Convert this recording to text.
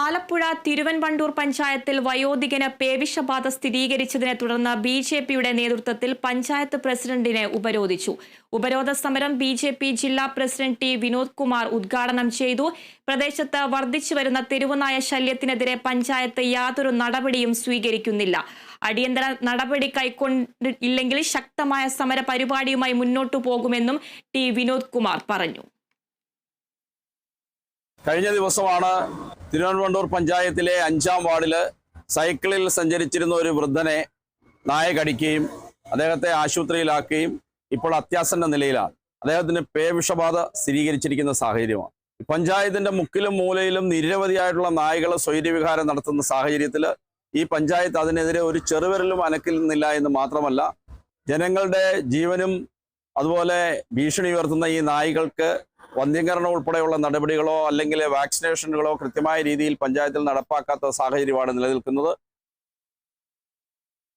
ആലപ്പുഴ തിരുവൻപണ്ടൂർ പഞ്ചായത്തിൽ വയോധികന് പേവിഷബാധ സ്ഥിരീകരിച്ചതിനെ തുടർന്ന് ബി ജെ പിയുടെ നേതൃത്വത്തിൽ പഞ്ചായത്ത് പ്രസിഡന്റിനെ ഉപരോധിച്ചു. ഉപരോധ സമരം ബി ജെ പി ജില്ലാ പ്രസിഡന്റ് ടി. വിനോദ് കുമാർ ഉദ്ഘാടനം ചെയ്തു. പ്രദേശത്ത് വർദ്ധിച്ചു വരുന്ന തെരുവുനായ ശല്യത്തിനെതിരെ പഞ്ചായത്ത് യാതൊരു നടപടിയും സ്വീകരിക്കുന്നില്ല. അടിയന്തര നടപടി കൈക്കൊണ്ടില്ലെങ്കിൽ ശക്തമായ സമര പരിപാടിയുമായി മുന്നോട്ടു പോകുമെന്നും ടി. വിനോദ് കുമാർ പറഞ്ഞു. കഴിഞ്ഞ ദിവസമാണ് തിരുവനന്തപുരം പഞ്ചായത്തിലെ അഞ്ചാം വാർഡിൽ സൈക്കിളിൽ സഞ്ചരിച്ചിരുന്ന ഒരു വൃദ്ധനെ നായ കടിക്കുകയും അദ്ദേഹത്തെ ആശുപത്രിയിലാക്കുകയും ഇപ്പോൾ അത്യാസന്ന നിലയിലാണ്. അദ്ദേഹത്തിന് പേവിഷബാധ സ്ഥിരീകരിച്ചിരിക്കുന്ന സാഹചര്യമാണ്. പഞ്ചായത്തിന്റെ മുക്കിലും മൂലയിലും നിരവധിയായിട്ടുള്ള നായകൾ സ്വൈര്യവിഹാരം നടത്തുന്ന സാഹചര്യത്തിൽ ഈ പഞ്ചായത്ത് അതിനെതിരെ ഒരു ചെറുവിരലും അനക്കുന്നില്ല എന്ന് മാത്രമല്ല ജനങ്ങളുടെ ജീവനും അതുപോലെ ഭീഷണി ഉയർത്തുന്ന ഈ നായ്കൾക്ക് വന്ധ്യീകരണം ഉൾപ്പെടെയുള്ള നടപടികളോ അല്ലെങ്കിൽ വാക്സിനേഷനുകളോ കൃത്യമായ രീതിയിൽ പഞ്ചായത്തിൽ നടപ്പാക്കാത്ത സാഹചര്യമാണ് നിലനിൽക്കുന്നത്.